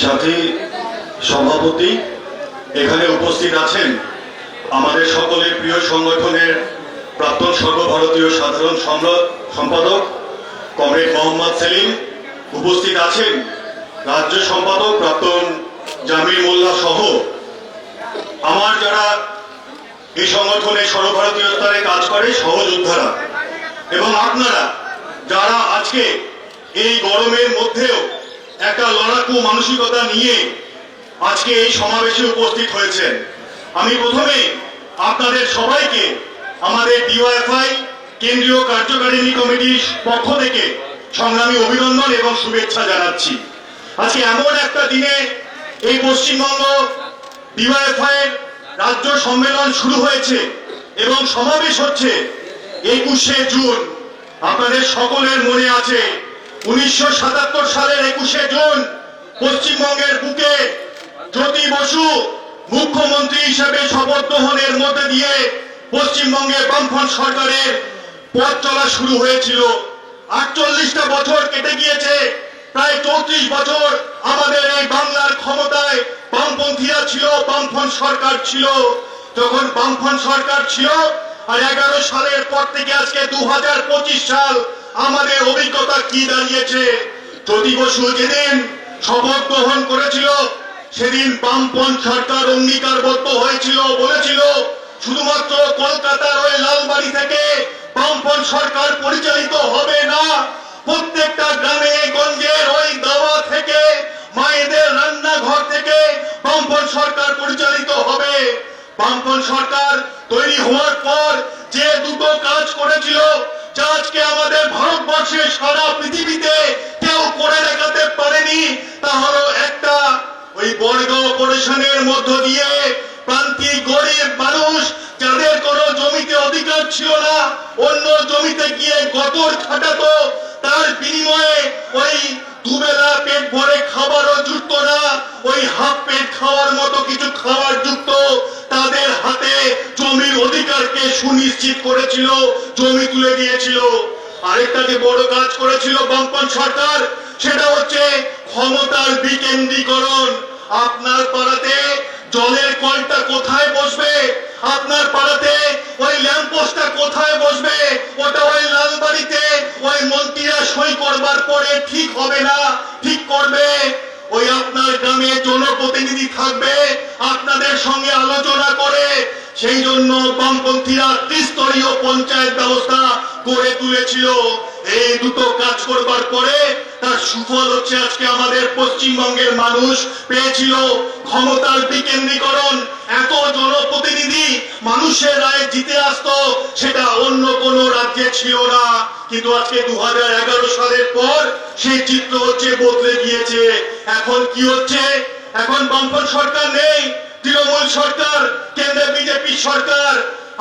সাথী সভাপতি এখানে উপস্থিত আছেন আমাদের সকলের প্রিয় সংগঠনের প্রাক্তন সর্বভারতীয় সাধারণ সম্পাদক কমরেড মোহাম্মদ সেলিম উপস্থিত আছেন। রাজ্য সম্পাদক প্রাক্তন জামিল মোল্লা সহ আমার যারা এই সংগঠনে সর্বভারতীয় স্তরে কাজ করে সহযোদ্ধারা এবং আপনারা যারা আজকে এই গরমের মধ্যেও একটা লড়াকু মানসিকতা নিয়ে আজকে এই সমাবেশে উপস্থিত হয়েছেন। আমি প্রথমে আপনাদের সবাইকে আমাদের ডিওএফআই কেন্দ্রীয় কার্যকারিণী কমিটির পক্ষ থেকে সংগ্রামী অভিনন্দন এবং শুভেচ্ছা জানাচ্ছি। আজকে এমন একটা দিনে এই পশ্চিমবঙ্গ ডিওএফআই এর রাজ্য সম্মেলন শুরু হয়েছে এবং সমাবেশ হচ্ছে একুশে জুন। আপনাদের সকলের মনে আছে উনিশশো সাতাত্তর সালের একুশে জুন পশ্চিমবঙ্গের বুকে জ্যোতি বসু মুখ্যমন্ত্রী হিসেবে শপথ গ্রহণের মধ্যে দিয়ে পশ্চিমবঙ্গে বামফ্রন্ট সরকারের পথ চলা শুরু হয়েছিল। আটচল্লিশটা বছর কেটে গিয়েছে, প্রায় চৌত্রিশ বছর আমাদের এই বাংলার ক্ষমতায় বামপন্থীরা ছিল, বামফ্রন্ট সরকার ছিল। যখন বামফ্রন্ট সরকার ছিল, আর এগারো সালের পর থেকে আজকে দু হাজার পঁচিশ সাল আমাদের অভিজ্ঞতা কি দাঁড়িয়েছে? জ্যোতি বসু যেদিন শপথ গ্রহণ করেছিল, সেদিন বামপন্থ সরকার অঙ্গীকারবদ্ধ হয়েছিল, বলেছিল, শুধুমাত্র কলকাতার ওই লালবাড়ি থেকে বামপন্থ সরকার পরিচালিত হবে না। প্রত্যেকটা গ্রামে গঞ্জের ওই দাওয়া থেকে, মায়েদের রান্নাঘর থেকে বামপন্থ সরকার পরিচালিত হবে। বামপন্থ সরকার তৈরি হওয়ার পর ভারতবর্ষে সারা পৃথিবীতে কেউ করে দেখাতে পারেনি, তা হলো একটা ওই বড়গাঁও অপারেশনের মধ্য দিয়ে প্রান্তিক গরিব মানুষ যাদের কোনো জমিতে অধিকার ছিল না, অন্য জমিতে গিয়ে গতর খাটাতো, তার বিনিময়ে ওই দুবেলা পেট ভরে খাবারও জুটত না, ওই হাফ পেট খাওয়ার মতো কিছু খাবার যুক্ত তাদের হাতে জমির অধিকারকে সুনিশ্চিত করেছিল, জমি তুলে দিয়েছিল। আরেকটা যে বড় কাজ করেছিল বামপন সরকার, সেটা হচ্ছে ক্ষমতার বিকেন্দ্রীকরণ। আপনার পাড়াতে জলের কলটা কোথায় বসবে? আপনার পাড়াতে ওই ল্যাম্পোস্টটা কোথায় বসবে? ওটা ওই লালবাড়িতে ওই মন্ত্রীরা সই করবার পরে ঠিক হবে না, ঠিক করবে। ওই আপনার গ্রামে জনপ্রতিনিধি থাকবে, আপনাদের সঙ্গে আলোচনা করে। সেই জন্য বামপন্থীরা ত্রিস্তরীয় পঞ্চায়েত ব্যবস্থা গড়ে তুলেছিল। এই দুটো কাজ করবার পরে তার সুফল হচ্ছে আজকে আমাদের পশ্চিমবঙ্গের মানুষ পেয়েছিল ক্ষমতার বিকেন্দ্রীকরণ। এত জনপ্রতিনিধি মানুষের রায় জিতে আসতো, সেটা অন্য কোনো রাজ্যে ছিল না। কিন্তু আজকে দু হাজার এগারো সালের পর সেই চিত্র হচ্ছে বদলে গিয়েছে। এখন কি হচ্ছে? এখন বামফ্রন্ট সরকার নেই, তৃণমূল সরকার কেন্দ্রে বিজেপি সরকার।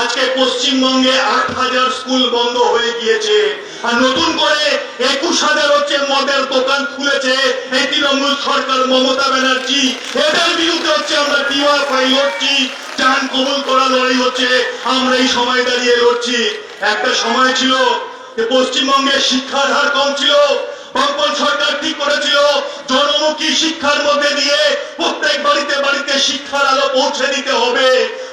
আজকে পশ্চিমবঙ্গে আট হাজার স্কুল বন্ধ হয়ে গিয়েছে। আর নতুন করে একুশ হাজার হচ্ছে মদের দোকান খুলেছে। এই তৃণমূল সরকার মমতা ব্যানার্জি, এদের বিরুদ্ধে হচ্ছে আমরা ডিওয়াইফাই লড়ছি জান কবুল করা লড়াই হচ্ছে, আমরা এই সময় দাঁড়িয়ে লড়ছি। একটা সময় ছিল যে পশ্চিমবঙ্গে শিক্ষার হার কম ছিল বামপন সরকার ঠিক করেছিল জনমুখী শিক্ষার মধ্যে দিয়ে প্রত্যেক বাড়িতে বাড়িতে শিক্ষার আলো পৌঁছে দিতে হবে।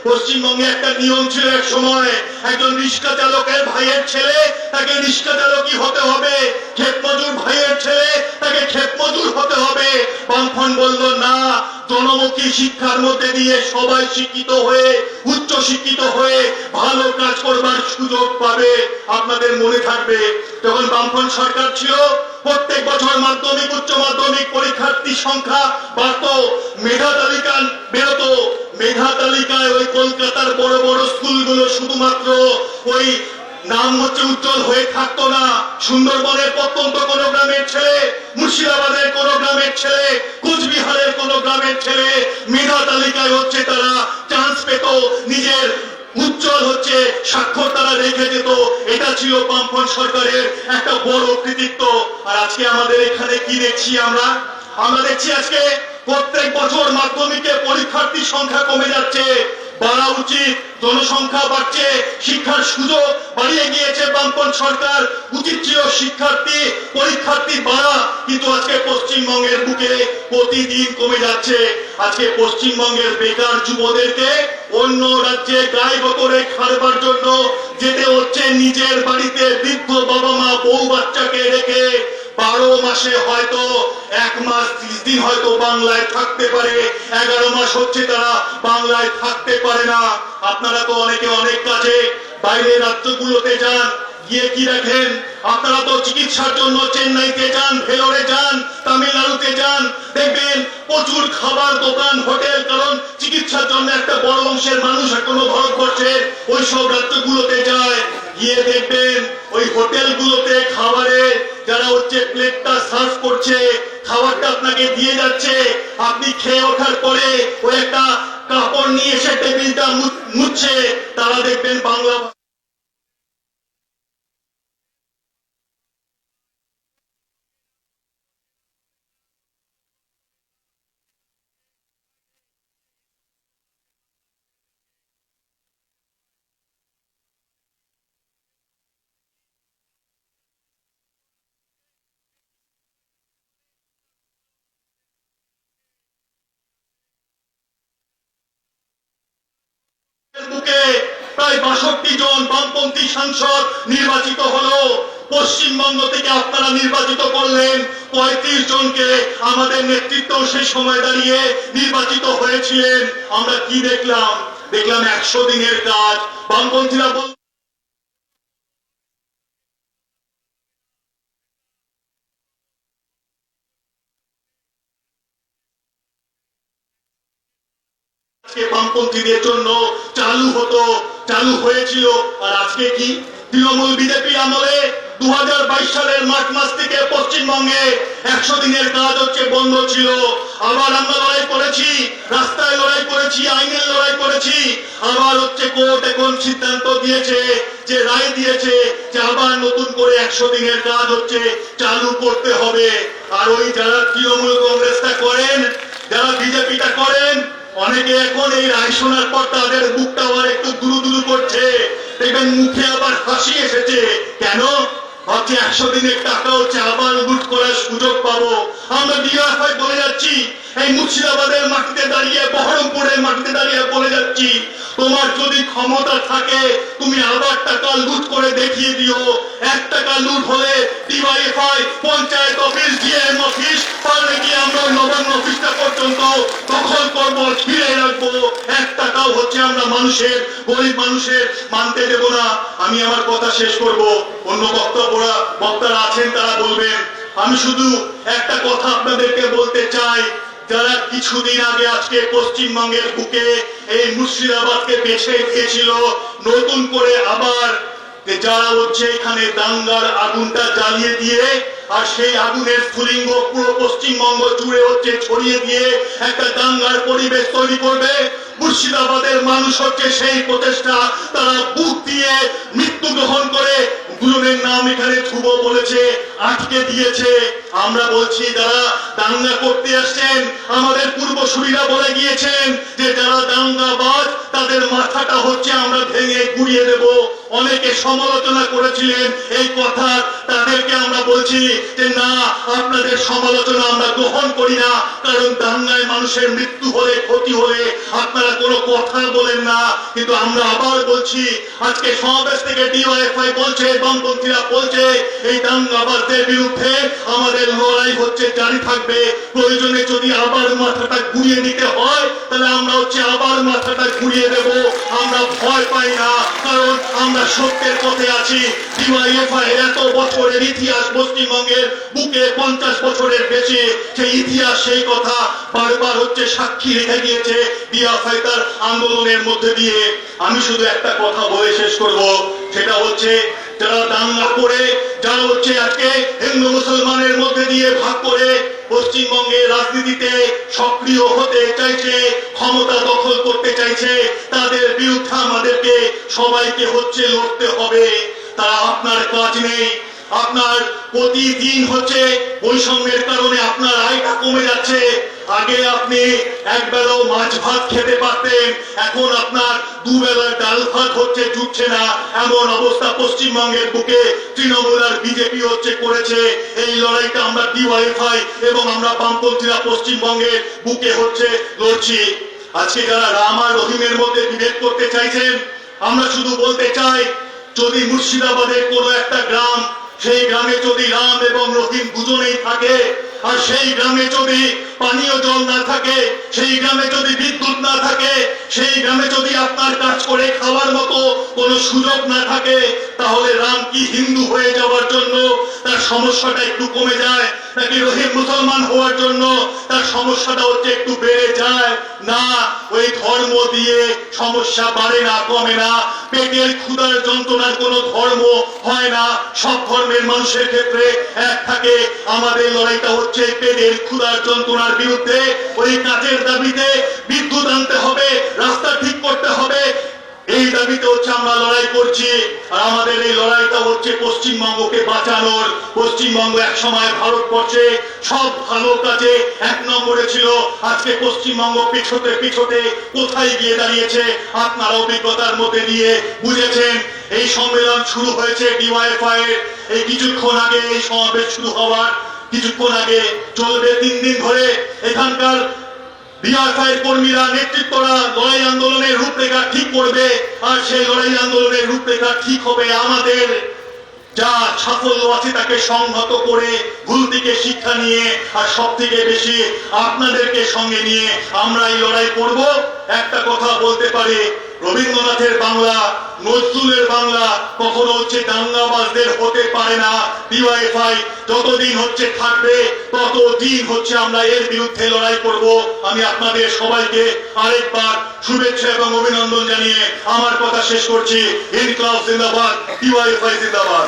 পশ্চিমবঙ্গে একটা নিয়ম ছিল এক সময়, একজন রিক্সা চালকের ভাইয়ের ছেলে, তাকে রিক্সা চালকই হতে হবে। ক্ষেত মজুর ভাইয়ের ছেলে, তাকে ক্ষেত মজুর হতে হবে। বামফন বলল, না, জনমুখী শিক্ষার মধ্যে দিয়ে সবাই শিক্ষিত হয়ে, উচ্চ শিক্ষিত হয়ে ভালো কাজ করবার সুযোগ পাবে। আপনাদের মনে থাকবে, যখন বামফন সরকার ছিল, প্রত্যেক বছর মাধ্যমিক, উচ্চ মাধ্যমিক পরীক্ষার্থী সংখ্যা বাড়ত। মেধা তালিকা বেরোতো। মেধা তালিকায় ওই কলকাতার বড় বড় স্কুলগুলো শুধুমাত্র ওই নাম হচ্ছে উজ্জ্বল হয়ে থাকতো না। সুন্দরবনের প্রত্যন্ত কোন গ্রামের ছেলে, মুর্শিদাবাদের কোন গ্রামের ছেলে, কোচবিহারের কোন গ্রামের ছেলে, মেধা তালিকায় হচ্ছে তারা চান্স পেত নিজের উজ্জ্বল হচ্ছে, স্বাক্ষর তারা রেখে যেত। এটা ছিল বামপন সরকারের একটা বড় কৃতিত্ব। আর আজকে আমাদের এখানে কি দেখছি আমরা? আমরা দেখছি আজকে প্রত্যেক বছর মাধ্যমিকে পরীক্ষার্থীর সংখ্যা কমে যাচ্ছে। বাড়া উচিত। জনসংখ্যা বাড়ছে, শিক্ষার সুযোগ বাড়িয়ে গিয়েছে বামপন সরকার। উচিত ছিল শিক্ষার্থী, পরীক্ষার্থী বাড়া। কিন্তু আজকে পশ্চিমবঙ্গের বুকে প্রতিদিন কমে যাচ্ছে। আজকে পশ্চিমবঙ্গের বেকার যুবদেরকে অন্য রাজ্যে গায়ে গতরে খারবার জন্য যেতে হচ্ছে নিজের বাড়িতে বৃদ্ধ বাবা মা বউ বাচ্চাকে রেখে। বারো মাসে হয়তো এক মাস ত্রিশ দিন হয়তো বাংলায় থাকতে পারে, এগারো মাস হচ্ছে তারা বাংলায় থাকতে পারে না। আপনারা তো অনেকে অনেক কাজে বাইরে রাজ্যগুলোতে যান, গিয়ে কি দেখেন? আপনারা তো চিকিৎসার জন্য চেন্নাইতে যান, ভেলোরে যান, তামিলনাড়ুতে যান, দেখবেন প্রচুর খাবার দোকান, হোটেল, কারণ চিকিৎসার জন্য একটা বড় অংশের মানুষ এখনও ভারতবর্ষের ওই সব রাজ্যগুলোতে যায়। গিয়ে দেখবেন ওই হোটেলগুলোতে খাবারে যারা হচ্ছে প্লেটটা সার্ভ করছে, খাবারটা আপনাকে দিয়ে যাচ্ছে, আপনি খেয়ে ওঠার পরে ওই একটা কাপড় নিয়ে এসে টেবিলটা মুছছে, তারা দেখবেন বাংলা বুকে প্রায় বাষট্টি জন বামপন্থী সাংসদ নির্বাচিত হলো। পশ্চিমবঙ্গ থেকে আপনারা নির্বাচিত করলেন, পঁয়ত্রিশ জনকে আমাদের নেতৃত্ব সেই সময় দাঁড়িয়ে নির্বাচিত হয়েছিলেন। আমরা কি দেখলাম? দেখলাম একশো দিনের কাজ। বামপন্থীরা বামপন্থীদের জন্য চালু হতো, চালু হয়েছিল। আর আজকে কি? তৃণমূল বিজেপি আমলে দু সালের মার্চ মাস থেকে পশ্চিমবঙ্গে একশো দিনের কাজ হচ্ছে, বন্ধ ছিল। আবার আমরা লড়াই করেছি, রাস্তায় লড়াই করেছি, আইনের লড়াই করেছি। আবার হচ্ছে কোর্ট এখন সিদ্ধান্ত দিয়েছে যে, রায় দিয়েছে যে, আবার নতুন করে একশো দিনের কাজ হচ্ছে, চালু করতে হবে। আর ওই যারা তৃণমূল কংগ্রেসটা করেন, যারা বিজেপিটা করেন অনেকে এখন এই রায় শোনার পর তাদের বুকটা আবার একটু দুরু দুরু করছে। দেখবেন মুখে আবার হাসি এসেছে। কেন? হচ্ছে একশো দিনের টাকা হচ্ছে আবার লুট করার সুযোগ পাবো। আমরা ডিআরআই বলে যাচ্ছি। এই মুর্শিদাবাদের মাটিতে দাঁড়িয়ে, বহরমপুরের মাটিতে দাঁড়িয়ে বলে যাচ্ছি। তোমার যদি ক্ষমতা থাকে, তুমি আবার টাকা লুট করে দেখিয়ে দিও। এক টাকা লুট হলে DYFI panchayat office DM office পারলে গিয়ে আমরা নবান্ন অফিসটা পর্যন্ত? দখল করব ঘিরে রাখব। এক টাকাও হচ্ছে আমরা মানুষের, গরিব মানুষের মানতে দেব না। আমি আমার কথা শেষ করব। অন্য বক্তব্যরা, বক্তারা আছেন, তারা বলবেন, আমি শুধু একটা কথা আপনাদেরকে বলতে চাই। যারা কিছুদিন আগে আজকে পশ্চিমবঙ্গের বুকে এই মুর্শিদাবাদকে বেছে দিয়েছিল নতুন করে আবার যারা হচ্ছে এখানে দাঙ্গার আগুনটা জ্বালিয়ে দিয়ে আর সেই আগুনের স্ফুলিঙ্গ পুরো পশ্চিমবঙ্গ জুড়ে হচ্ছে ছড়িয়ে দিয়ে একটা দাঙ্গার পরিবেশ তৈরি করবে, মুর্শিদাবাদের মানুষ হচ্ছে সেই প্রচেষ্টা, তারা বুক দিয়ে মৃত্যু গ্রহণ করে দুজনের নাম এখানে ধ্রুব বলেছে, আটকে দিয়েছে। আমরা বলছি, যারা দাঙ্গা করতে আসছেন, আমাদের পূর্বসূরীরা বলে গিয়েছেন যে যারা দাঙ্গাবাজ, তাদের মাথাটা হচ্ছে আমরা ভেঙে গুড়িয়ে দেব। অনেকে সমালোচনা করেছিলেন এই কথা তাদেরকে আমরা বলছি যে না, আপনাদের সমালোচনা আমরা গ্রহণ করি না, কারণ দাঙ্গায় মানুষের মৃত্যু হলে ক্ষতি হলে আপনারা কোনো কথা বলেন না। কিন্তু আমরা আবার বলছি, আজকে সমাবেশ থেকে ডিওয়াইফআই বলছে, বামপন্থীরা বলছে, এই দাঙ্গাবাজদের বিরুদ্ধে আমাদের লড়াই হচ্ছে, জারি থাকবে। প্রয়োজনে যদি আবার মাথাটা ঘুরিয়ে নিতে হয়, তাহলে আমরা হচ্ছে আবার মাথাটা ঘুরিয়ে দেব। আমরা ভয় পাই না, কারণ আমরা সত্যের পথে আছি। ডিওয়াইএফআই এত বছরের ইতিহাস পশ্চিমবঙ্গের বুকে পঞ্চাশ বছরের বেশি সেই ইতিহাস, সেই কথা বারবার হচ্ছে সাক্ষী রেখে গিয়েছে তার আন্দোলনের মধ্যে দিয়ে। আমি শুধু একটা কথা বলে শেষ করব, সেটা হচ্ছে যারা দাঙ্গা করে, যারা হচ্ছে আজকে হিন্দু মুসলমানের মধ্যে দিয়ে ভাগ করে পশ্চিমবঙ্গের রাজনীতিতে সক্রিয় হতে চাইছে, ক্ষমতা দখল করতে চাইছে, তাদের বিরুদ্ধে আমাদেরকে সবাইকে হচ্ছে লড়তে হবে। তারা আপনার কাজ নেই। আপনার প্রতিদিন হচ্ছে বৈষম্যের কারণে আপনার আয়টা কমে যাচ্ছে। আগে আপনি এক বেলাও মাছ ভাত খেতে পারতেন, এখন আপনার দুবেলার ডাল ভাত হচ্ছে, জুটছে না। এমন অবস্থা পশ্চিমবঙ্গের বুকে তৃণমূল আর বিজেপি হচ্ছে করেছে। এই লড়াইটা আমরা ডিওয়াইফাই এবং আমরা বামপন্থীরা পশ্চিমবঙ্গের বুকে হচ্ছে লড়ছি। আজকে যারা রাম আর রহিমের মধ্যে বিভেদ করতে চাইছেন, আমরা শুধু বলতে চাই, যদি মুর্শিদাবাদের কোনো একটা গ্রাম সেই গ্রামে যদি রাম এবং রহিম দুজনেই থাকে, আর সেই গ্রামে যদি পানীয় জল না থাকে, সেই গ্রামে যদি বিদ্যুৎ না থাকে, সেই গ্রামে যদি আপনার কাজ করে খাওয়ার মতো কোনো সুযোগ না থাকে, তাহলে রাম কি হিন্দু হয়ে যাওয়ার জন্য তার সমস্যাটা একটু কমে যায়। নাকি রহিম মুসলমান হওয়ার জন্য তার সমস্যাটা হচ্ছে একটু বেড়ে যায়? না, ওই ধর্ম দিয়ে সমস্যা বাড়ে না, কমে না। পেটের ক্ষুধার যন্ত্রণার কোনো ধর্ম হয় না। সব ধর্মের মানুষের ক্ষেত্রে এক থাকে। আমাদের লড়াইটা হচ্ছে পেটের ক্ষুধার যন্ত্রণার বিরুদ্ধে। ওই কাজের দাবিতে বিদ্যুৎ আনতে হবে, রাস্তা ঠিক করতে হবে। এই দাবিতে হচ্ছে আমরা লড়াই করছি। আর আমাদের এই লড়াইটা হচ্ছে পশ্চিমবঙ্গকে বাঁচানোর। পশ্চিমবঙ্গ এক সময় ভারতবর্ষে সব ভালো কাজে এক নম্বরে ছিল। আজকে পশ্চিমবঙ্গ পিছোতে পিছোতে কোথায় গিয়ে দাঁড়িয়েছে, আপনারা অভিজ্ঞতার মধ্যে দিয়ে বুঝেছেন। এই সম্মেলন শুরু হয়েছে ডিওয়াইফাই এর। এই কিছুক্ষণ আগে এই সমাবেশ শুরু হওয়ার কিছুক্ষণ আগে চলবে তিন দিন ধরে। এখানকার ডিআরফাই কর্মীরা নেতৃত্বরা লড়াই আন্দোলনের ঠিক করবে? আর সেই লড়াই আন্দোলনের রূপরেখা ঠিক হবে আমাদের। যা সাফল্য আছে তাকে সংহত করে ভুল থেকে শিক্ষা নিয়ে, আর সব থেকে বেশি আপনাদেরকে সঙ্গে নিয়ে আমরা এই লড়াই করব। একটা কথা বলতে পারি রবীন্দ্রনাথের বাংলা, নজরুলের বাংলা কখনো হচ্ছে দাঙ্গাবাজদের হতে পারে না। ডিওয়াইফাই যতদিন হচ্ছে থাকবে, ততদিন হচ্ছে আমরা এর বিরুদ্ধে লড়াই করব। আমি আপনাদের সবাইকে আরেকবার শুভেচ্ছা এবং অভিনন্দন জানিয়ে আমার কথা শেষ করছি। ইনক্লাব জিন্দাবাদ ডিওয়াইফাই জিন্দাবাদ